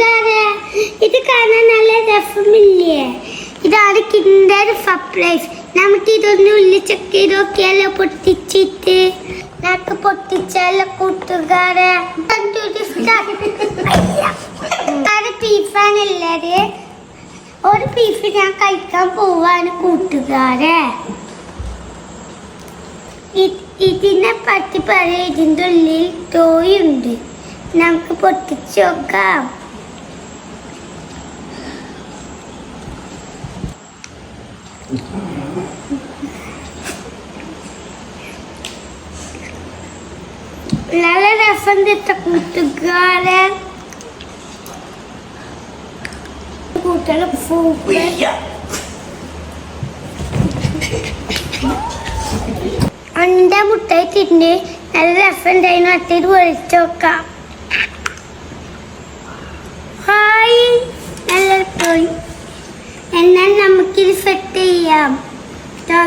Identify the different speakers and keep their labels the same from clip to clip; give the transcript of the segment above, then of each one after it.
Speaker 1: കൂട്ടുകാരെ ഇത് കാണാൻ നല്ല രസമില്ലേ? ഇതാണ് കിൻഡർ സർപ്രൈസ്. നമുക്ക് ഇതൊന്ന് ഉള്ളിച്ചൊക്കെ ഇതൊക്കെയല്ലോ പൊട്ടിച്ചിട്ട്? നമുക്ക് പൊട്ടിച്ചാലോ കൂട്ടുകാരെ? പീസാണല്ലേ ഒരു പീസ് ഞാൻ കഴിക്കാൻ പോവാണ് കൂട്ടുകാരെ. ഇതിനെ പറ്റി പറയാം ഇതിന്റെ ഉള്ളിൽ തോയുണ്ട് നമുക്ക് പൊട്ടിച്ച് നോക്കാം. നല്ല രസം തിട്ട കൂട്ടുകാരൻ കൂട്ടുകാരൻ അണ്ട മുട്ടായി തിന്നെ നല്ല രസം ഉണ്ടായിരുന്നു അത്തേത് പൊളിച്ചു നോക്കാം. ഹായ്. നല്ല പോയി ചെയ്യാം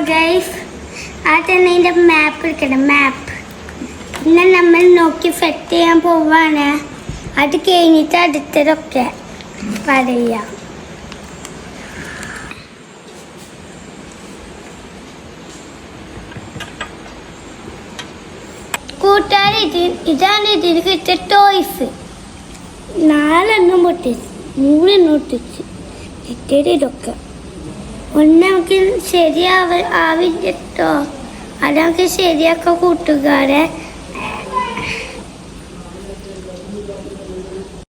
Speaker 1: ഗൈസ് ആദ്യം അതിന്റെ മാപ്പ് എടുക്കണം. മാപ്പ് പിന്നെ നമ്മൾ നോക്കി സെറ്റ് ചെയ്യാൻ പോവാണ്. അത് കഴിഞ്ഞിട്ട് അടുത്തതൊക്കെ പറയാം. കൂട്ടുകാരി ഇത് ഇതാണ് ഇതിന് കിട്ടിയ ടോയ്സ് നാലെണ്ണം പൊട്ടിച്ച് മൂന്നെണ്ണം പൊട്ടിച്ച് കിട്ടിയത് ഇതൊക്കെ. ഒന്നെങ്കിൽ ശരിയാവ ആവില്ലോ അല്ലെങ്കിൽ ശരിയാക്ക കൂട്ടുകാരെ.